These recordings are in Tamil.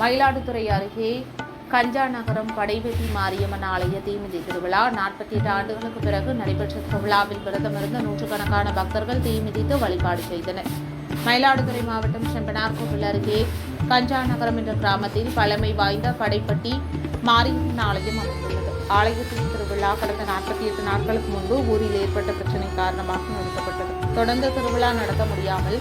மயிலாடுதுறை அருகே கஞ்சா நகரம் படைவெட்டி மாரியம்மன் ஆலய தீமிதி திருவிழா. நாற்பத்தி எட்டு ஆண்டுகளுக்கு பிறகு நடைபெற்ற திருவிழாவில் விரதமிருந்த நூற்றுக்கணக்கான பக்தர்கள் தீமிதித்து வழிபாடு செய்தனர். மயிலாடுதுறை மாவட்டம் செம்பனார்கோவில் அருகே கஞ்சா நகரம் என்ற கிராமத்தில் பழமை வாய்ந்த படைப்பட்டி மாரியம்மன் ஆலயம் அமைந்துள்ளது. ஆலயத்தின் திருவிழா கடந்த நாற்பத்தி எட்டு நாட்களுக்கு முன்பு ஊரில் ஏற்பட்ட பிரச்சினை காரணமாக நிறுத்தப்பட்டது. தொடர்ந்து திருவிழா நடத்த முடியாமல்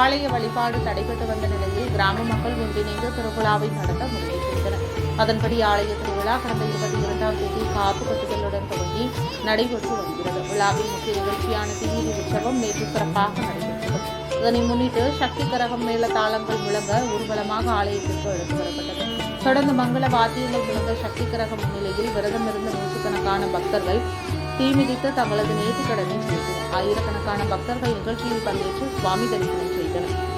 ஆலய வழிபாடு தடைபட்டு வந்த நிலையில் கிராம மக்கள் ஒன்றிணைந்து திருவிழாவை நடத்த முன்வைத்திருந்தனர் அதன்படி ஆலய திருவிழா கடந்த இருபத்தி இரண்டாம் தேதி காப்பு கட்டுதலுடன் தொடங்கி நடைபெற்று வருகிறது. விழாவின் முக்கிய நிகழ்ச்சியான தீமிதி உற்சவம் நேற்று சிறப்பாக நடைபெற்றது. இதனை முன்னிட்டு சக்தி கரகம் மேல தாளங்கள் முழங்க ஊர்வலமாக ஆலயத்திற்கு எடுத்து வரப்பட்டது. தொடர்ந்து மங்கள வாத்தியங்கள் முழங்க சக்தி கரகம் முன்னிலையில் விரதமிருந்த நூற்றுக்கணக்கான பக்தர்கள் தீ தீமிதித்து தங்களது நேர்த்திக்கடனை. செய்தனர் ஆயிரக்கணக்கான பக்தர்கள் நிகழ்ச்சியில் பங்கேற்று சுவாமி தரிசனம் செய்தனர்.